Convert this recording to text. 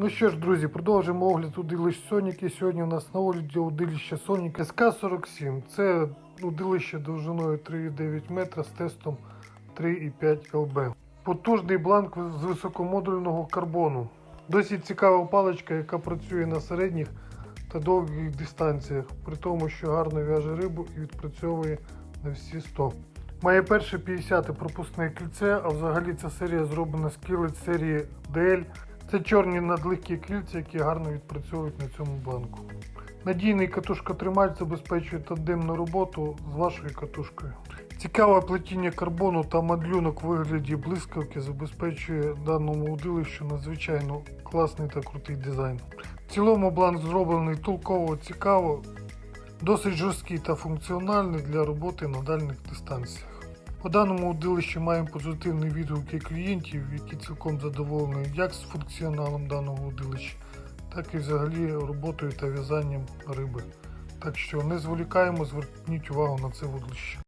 Ну що ж, друзі, продовжуємо огляд удилищ Соніки. Сьогодні у нас на огляді удилище Sonic SK47. Це удилище довжиною 3,9 метра з тестом 3,5 ЛБ. Потужний бланк з високомодульного карбону. Досить цікава паличка, яка працює на середніх та довгих дистанціях, при тому, що гарно в'яже рибу і відпрацьовує на всі 100. Має перше 50 пропускне кільце, а взагалі ця серія зроблена з кілець серії DL. Це чорні надлегкі кільця, які гарно відпрацьовують на цьому бланку. Надійний катушкотримач забезпечує тандемну роботу з вашою катушкою. Цікаве плетіння карбону та мадлюнок у вигляді блискавки забезпечує даному удилищу надзвичайно класний та крутий дизайн. В цілому бланк зроблений толково цікаво, досить жорсткий та функціональний для роботи на дальніх дистанціях. По даному удилищі маємо позитивні відгуки клієнтів, які цілком задоволені як з функціоналом даного удилища, так і взагалі роботою та в'язанням риби. Так що не зволікаємо, зверніть увагу на це вудлище.